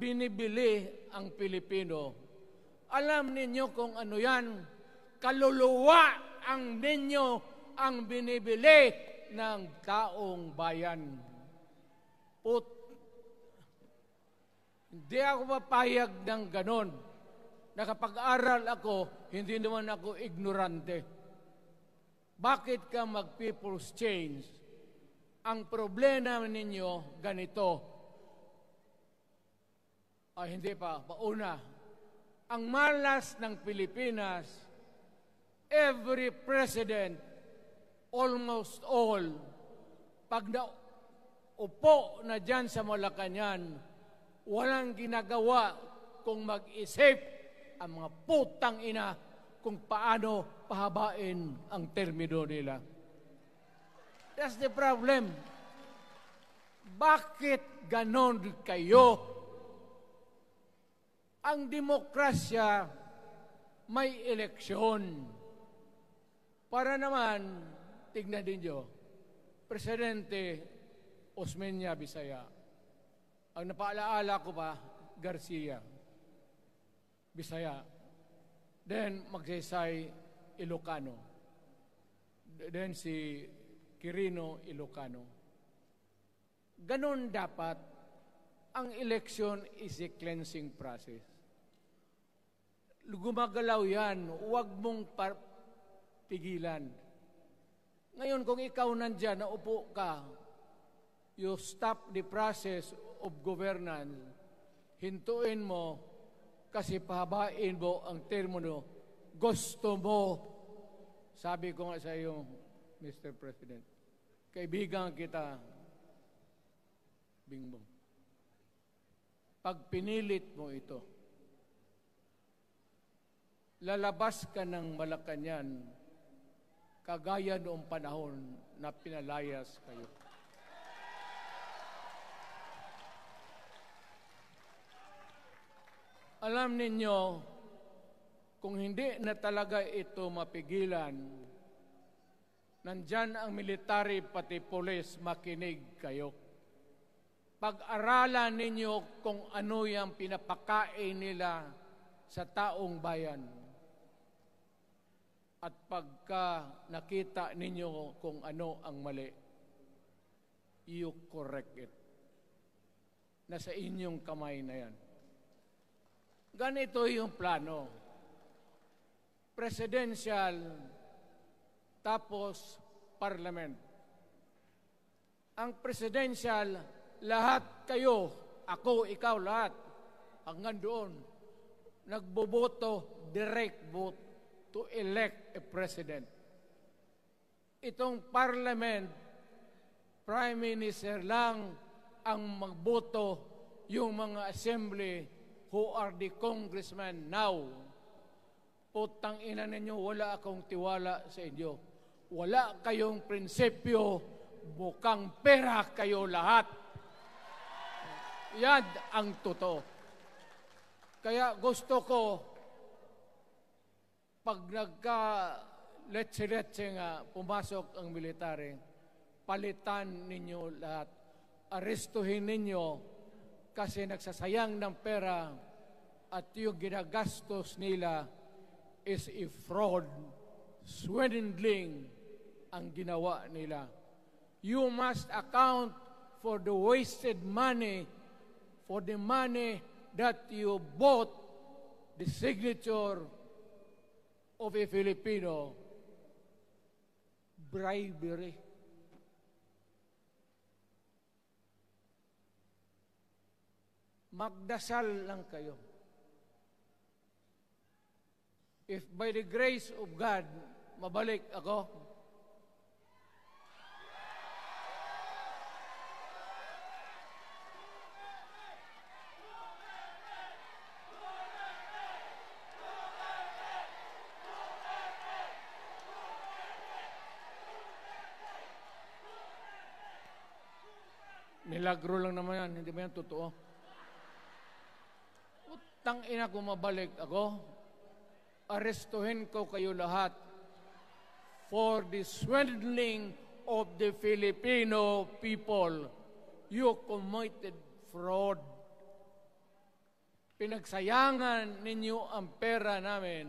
binibili ang Pilipino. Alam ninyo kung ano yan? Kaluluwa ang ninyo ang binibili ng taong bayan. Put, hindi ako mapayag ng ganon. Nakapag-aral ako, hindi naman ako ignorante. Bakit ka mag-people's change? Ang problema ninyo, ganito. Ay, hindi pa, pauna. Ang malas ng Pilipinas, every president, almost all, pag na na dyan sa Malacanang, walang ginagawa kung mag-isip ang mga putang ina kung paano pahabain ang termino nila. That's the problem. Bakit ganon kayo? Ang demokrasya may eleksyon. Para naman, tignan ninyo, Presidente Osmeña Bisaya, ang napaalaala ko pa, Garcia, Bisaya, then magsaysay Ilocano, then si Quirino Ilocano. Ganon dapat ang election is a cleansing process. Gumagalaw yan, huwag mong pigilan. Ngayon, kung ikaw nandyan, naupo ka, you stop the process of governance, hintuin mo, kasi pahabain mo ang termino, gusto mo. Sabi ko nga sa iyo, Mr. President, kaibigan kita, Bingbong. Pag pinilit mo ito, lalabas ka ng Malacanang kagaya noong panahon na pinalayas kayo. Alam ninyo, kung hindi na talaga ito mapigilan, nandyan ang military pati polis, makinig kayo. Pag-aralan ninyo kung ano yung pinapakain nila sa taong bayan at pagka nakita ninyo kung ano ang mali, you correct it. Nasa inyong kamay na yan. Ganito yung plano. Presidential, tapos parliament. Ang presidential, lahat kayo, ako, ikaw, lahat, hanggang doon, nagboboto, direct vote to elect a president. Itong parliament, prime minister lang ang magboto yung mga assembly who are the congressmen now. Putang ina ninyo, wala akong tiwala sa inyo. Wala kayong prinsipyo, bukang pera kayo lahat. Yan ang totoo. Kaya gusto ko pag nagka letse-letse nga pumasok ang military, palitan ninyo lahat. Arestuhin ninyo kasi nagsasayang ng pera at yung ginagastos nila is a fraud, swindling ang ginawa nila. You must account for the wasted money, for the money that you bought the signature of a Filipino, bribery. Magdasal lang kayo. If by the grace of God, mabalik ako, Milagro lang naman yan, hindi ba yan totoo? Utang ina ko mabalik ako, arestuhin ko kayo lahat for the swindling of the Filipino people. You committed fraud. pinagsayangan ninyo ang pera namin.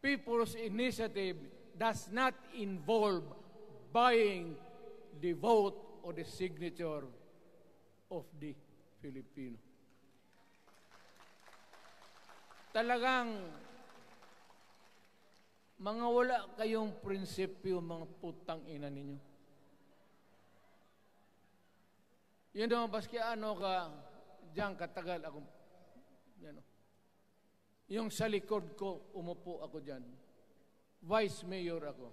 People's Initiative does not involve buying the vote or the signature of the Filipino. Talagang mga wala kayong prinsipyo, mga putang ina ninyo. Yun naman, baski ano ka, diyan katagal ako, yan, yung sa likod ko, umupo ako diyan. Vice Mayor ako.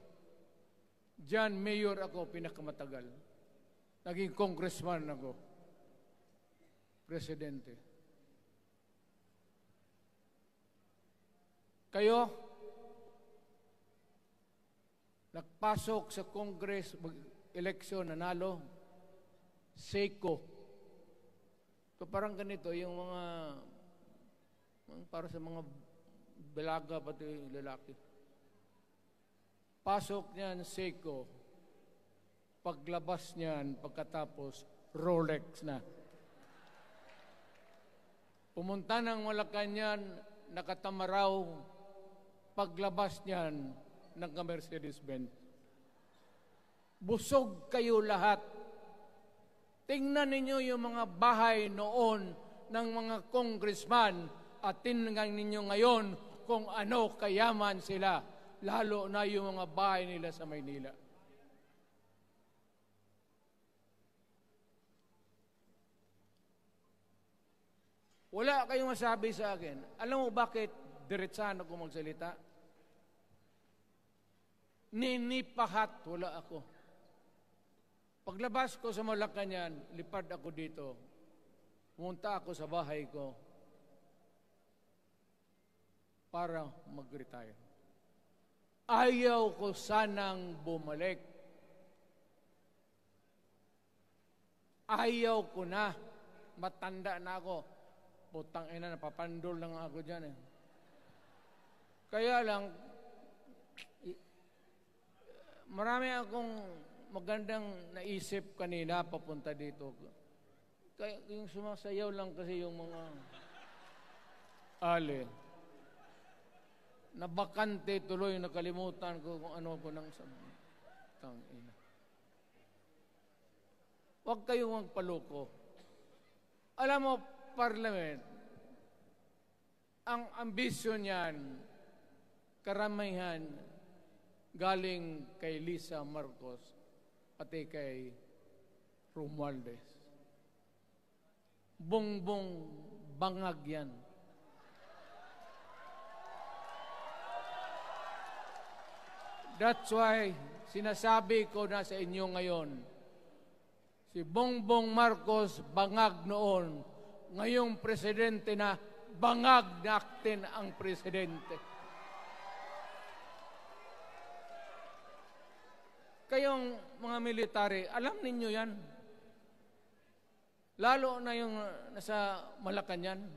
Diyan, Mayor ako, pinakamatagal. Naging congressman ako. Presidente. Kayo, nagpasok sa Congress, eleksyon, nanalo, Seiko. So parang ganito, yung mga, para sa mga balaga pati lalaki. Pasok niyan, Seiko. Paglabas niyan, pagkatapos, Rolex na. Pumunta ng Malacanang, nakatamaraw, paglabas niyan, ng Mercedes-Benz. Busog kayo lahat. Tingnan ninyo yung mga bahay noon ng mga congressman at tingnan ninyo ngayon kung ano kayaman sila, lalo na yung mga bahay nila sa Maynila. Wala kayong masabi sa akin. Alam mo bakit diretsahan ako magsalita? Ninipahat, wala ako. Paglabas ko sa Malacanang, lipad ako dito. Pumunta ako sa bahay ko para mag-retire. Ayaw ko sanang bumalik. Ayaw ko na. Matanda na ako. Putang ina, napapandol lang ako dyan eh. Kaya lang, marami akong magandang naisip kanina papunta dito. Kaya yung sumasayaw lang kasi yung mga ale. Nabakante tuloy, nakalimutan ko kung ano ko nang sa ina. Huwag kayong magpaloko. Alam mo, parliament, ang ambisyon niyan, karamihan, galing kay Lisa Marcos pati kay Romualdez. Bongbong bangag yan. That's why sinasabi ko na sa inyo ngayon, si Bongbong Marcos bangag noon, ngayong presidente na bangag natin ang presidente. Kayong mga military, alam ninyo yan. Lalo na yung nasa Malacanang.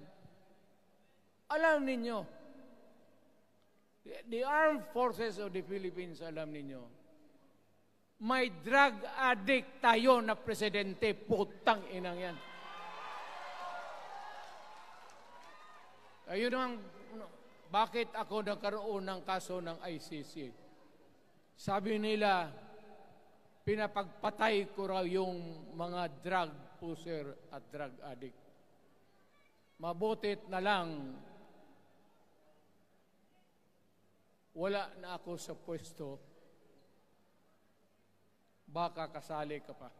Alam ninyo. The armed forces of the Philippines, alam ninyo. May drug addict tayo na presidente. Putang inang yan. Ayun ang bakit ako nagkaroon ng kaso ng ICC. Sabi nila, pinapagpatay ko raw yung mga drug user at drug addict. Mabutit na lang wala na ako sa pwesto, baka kasali ka pa.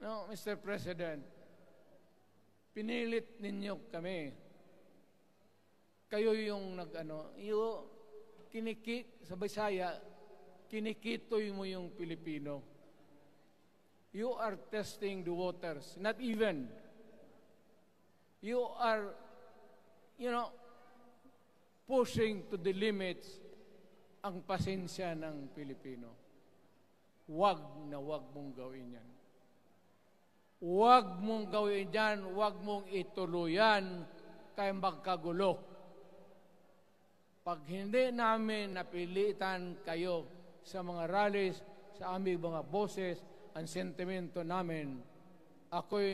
No, Mr. President, pinilit ninyo kami. Kayo yung nag-ano, yung kiniki, sa Bisaya, kinikitoy mo yung Pilipino. You are testing the waters. Not even. You are, you know, pushing to the limits ang pasensya ng Pilipino. Huwag na huwag mong gawin yan. Huwag mong gawin yan, huwag mong ituluyan, kaya magkagulo. Pag hindi namin napilitan kayo sa mga rallies, sa aming mga boses, ang sentimento namin, ako'y